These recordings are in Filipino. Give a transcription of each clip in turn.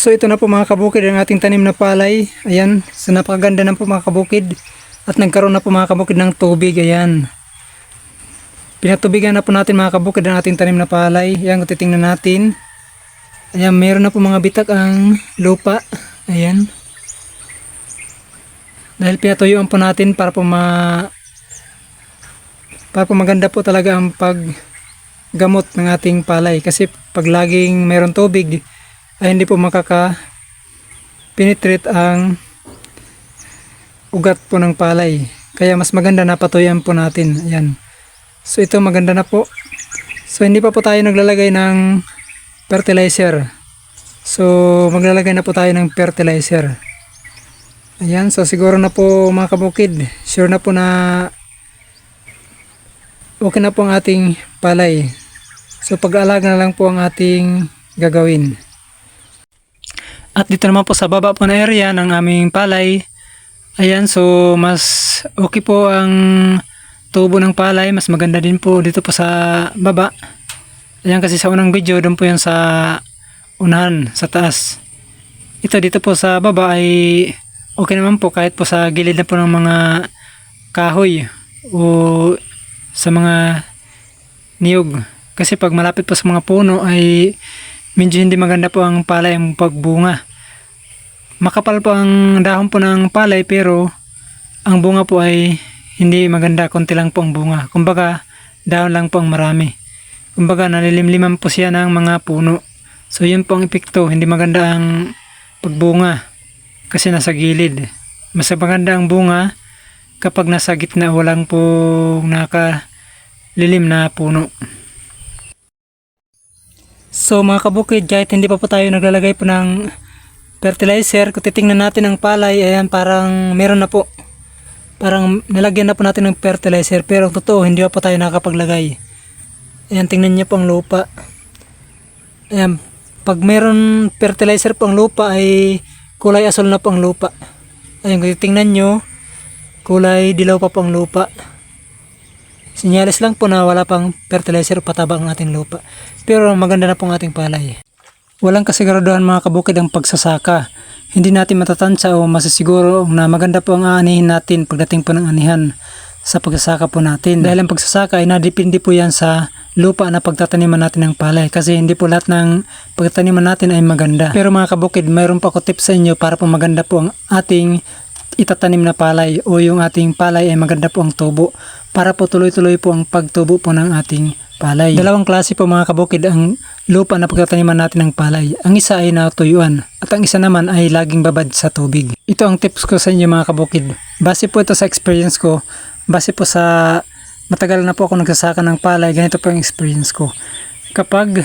So ito na po mga kabukid ang ating tanim na palay. Ayan, so napakaganda na po mga kabukid. At nagkaroon na po mga kabukid ng tubig. Ayan. Pinatubigan na po natin mga kabukid ang ating tanim na palay. Ayan, kung titingnan natin. Ayan, meron na po mga bitak ang lupa. Ayan. Dahil pinatuyuan po natin para po ma para po maganda po talaga ang paggamot ng ating palay kasi pag laging mayroon tubig ay hindi po makaka penetrate ang ugat po ng palay. Kaya mas maganda na patuyan po natin. Ayan. So ito maganda na po. So hindi pa po tayo naglalagay ng fertilizer. So maglalagay na po tayo ng fertilizer. Ayan. So siguro na po mga kabukid sure na po na okay na po ang ating palay. So pag-aalaga na lang po ang ating gagawin. At dito naman po sa baba po na area ng aming palay. Ayan, so mas okay po ang tubo ng palay. Mas maganda din po dito po sa baba. Ayan kasi sa unang video, doon po yan sa unahan, sa taas. Ito dito po sa baba ay okay naman po kahit po sa gilid na po ng mga kahoy o sa mga niyog. Kasi pag malapit po sa mga puno ay medyo hindi maganda po ang palay ang pagbunga. Makapal po ang dahon po ng palay pero ang bunga po ay hindi maganda, konti lang po ang bunga. Kumbaga, dahon lang po ang marami. Kumbaga, nalilimliman po siya ng mga puno. So, yun po ang epekto. Hindi maganda ang pagbunga kasi nasa gilid. Mas maganda ang bunga kapag nasa gitna walang po nakalilim na puno. So mga kabukid, kahit hindi pa po tayo naglalagay po ng fertilizer, kung titingnan natin ang palay, ayan parang meron na po. Parang nilagyan na po natin ng fertilizer, pero totoo, hindi pa po tayo nakapaglagay. Ayan, tingnan niyo po ang lupa. Ayan, pag meron fertilizer po ang lupa, ay kulay asol na po ang lupa. Ayan, kung titingnan nyo, kulay dilaw pa po ang lupa. Sinyalis lang po na wala pang fertilizer o pataba ang ating lupa. Pero maganda na po ang ating palay. Walang kasiguraduhan mga kabukid ang pagsasaka. Hindi natin matatansya o masisiguro na maganda po ang aanihin natin pagdating po ng anihan sa pagsasaka po natin. Dahil ang pagsasaka ay nadepende po yan sa lupa na pagtataniman natin ng palay kasi hindi po lahat ng pagtataniman natin ay maganda. Pero mga kabukid, mayroon pa ako tips sa inyo para po maganda po ang ating itatanim na palay o yung ating palay ay maganda po ang tubo para po tuloy-tuloy po ang pagtubo po ng ating palay. Dalawang klase po mga kabukid ang lupa na pagtataniman natin ng palay. Ang isa ay natuyuan at ang isa naman ay laging babad sa tubig. Ito ang tips ko sa inyo mga kabukid. Base po ito sa experience ko, base po sa matagal na po ako nagsasaka ng palay, ganito po ang experience ko. Kapag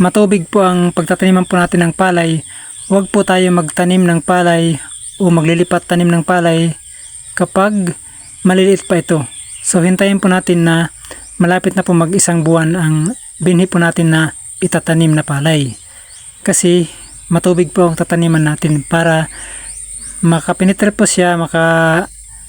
matubig po ang pagtataniman po natin ng palay, huwag po tayo magtanim ng palay o maglilipat tanim ng palay kapag maliliit pa ito. So hintayin po natin na malapit na po mag isang buwan ang binhi po natin na itatanim na palay. Kasi matubig po ang tataniman natin para makapenetrate po siya, maka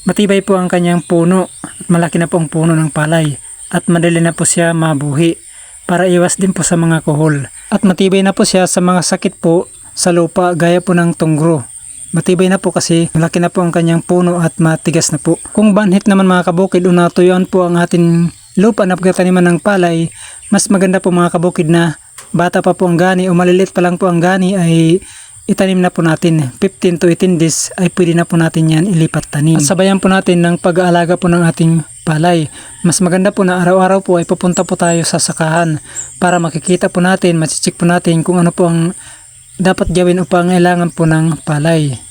matibay po ang kanyang puno at malaki na po ang puno ng palay at madali na po siya mabuhi para iwas din po sa mga kuhol. At matibay na po siya sa mga sakit po sa lupa gaya po ng tunggro. Matibay na po kasi malaki na po ang kanyang puno at matigas na po. Kung banhit naman mga kabukid o natuyuan po ang ating lupa na pagtataniman ng palay, mas maganda po mga kabukid na bata pa po ang gani o maliliit pa lang po ang gani ay itanim na po natin. 15 to 18 days ay pwede na po natin yan ilipat tanim. At sabayan po natin ng pag-aalaga po ng ating palay. Mas maganda po na araw-araw po ay pupunta po tayo sa sakahan para makikita po natin, masichik po natin kung ano po ang dapat gawin upang kailangan po ng palay.